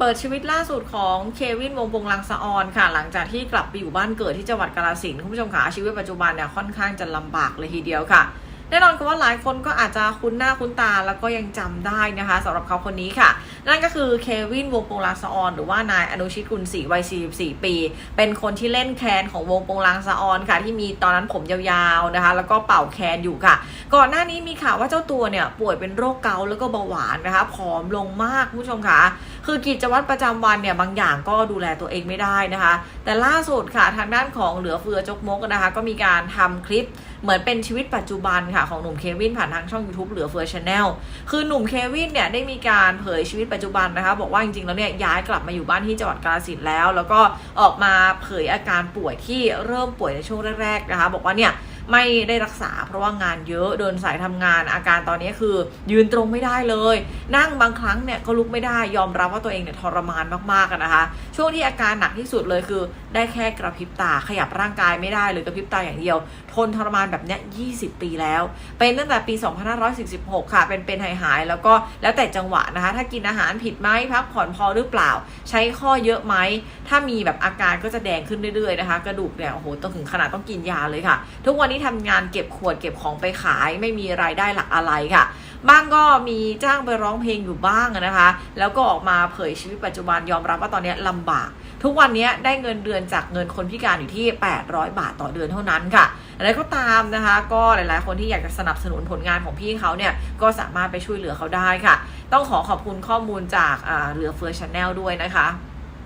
เปิดชีวิตล่าสุดของเควินวงวงลังสะออนค่ะ หลังจากที่กลับไปอยู่บ้านเกิดที่จังหวัดกาลสินคุณผู้ชมค่ะชีวิตปัจจุบันเนี่ยค่อนข้างจะลำบากเลยทีเดียวค่ะ แน่นอนค่ะว่าหลายคนก็อาจจะคุ้นหน้าคุ้นตาแล้วก็ยังจำได้นะคะสำหรับเขาคนนี้ค่ะ นั่นก็คือเควินวงศ์ปงลางสะออนหรือว่านายอนุชิตกุลศรีวัย 44 ปี เป็นคนที่เล่นแคนของวงปงลางสะออนค่ะ ที่มีตอนนั้นผมยาวๆนะคะ แล้วก็เป่าแคนอยู่ค่ะ ก่อนหน้านี้มีข่าวว่าเจ้าตัวเนี่ยป่วยเป็นโรคเกาต์แล้วก็เบาหวานนะคะผอมลงมากคุณผู้ชมค่ะ คือกิจวัตรประจำวันเนี่ยบางอย่างก็ดูแลตัวเองไม่ได้นะคะ แต่ล่าสุดค่ะทางด้านของเหลือเฟือจกมกนะคะ ก็มีการทำคลิป เหมือนเป็นชีวิตปัจจุบันค่ะของหนุ่มเควินผ่านทางช่อง YouTube เหลือเฟือชาแนลคือหนุ่มเควินเนี่ยได้มีการเผยชีวิตปัจจุบันนะคะ บอกว่าจริงๆแล้วเนี่ยย้ายกลับมาอยู่บ้านที่จังหวัดกาฬสินธุ์แล้ว แล้วก็ออกมาเผยอาการป่วยที่เริ่มป่วยในช่วงแรกๆนะคะ บอกว่าเนี่ย ไม่ได้รักษา เพราะว่างานเยอะเดินสายทำงานอาการตอนนี้คือ ยืนตรงไม่ได้เลย นั่งบางครั้งเนี่ยก็ลุกไม่ได้ยอมรับว่าตัวเองเนี่ยทรมานมากๆนะคะ ช่วงที่อาการหนักที่สุดเลยคือ ได้แค่กระพริบตาขยับร่างกายไม่ได้หรือกระพริบตาอย่างเดียว ทนทรมานแบบเนี้ย20 ปีแล้ว เป็นตั้งแต่ปี 2546 ค่ะ เป็นเป็นหายหายๆแล้วก็แล้วแต่จังหวะนะคะ ถ้ากินอาหารผิดไหมพักผ่อนพอหรือเปล่า ใช้ข้อเยอะไหมถ้ามีแบบอาการก็จะแดงขึ้นเรื่อยๆนะคะ กระดูกเนี่ยโอ้โหต้องถึงขนาดต้องกินยาเลยค่ะ ทุกวันนี้ทำงานเก็บขวดเก็บของไปขาย ไม่มีรายได้หลักอะไรค่ะบ้างก็มีจ้างไปร้องเพลงอยู่บ้างนะคะ แล้วก็ออกมาเผยชีวิตปัจจุบันยอมรับว่าตอนนี้ลำบาก ทุกวันนี้ได้เงินเดือนจากเงินคนพิการอยู่ที่ 800 บาทต่อเดือนเท่านั้นค่ะอะไรก็ตามนะคะ ก็หลาย ๆ คนที่อยากจะสนับสนุนผลงานของพี่เขาเนี่ย ก็สามารถไปช่วยเหลือเขาได้ค่ะ ต้องขอขอบคุณข้อมูลจากเหลือเฟือชาแนลด้วยนะคะ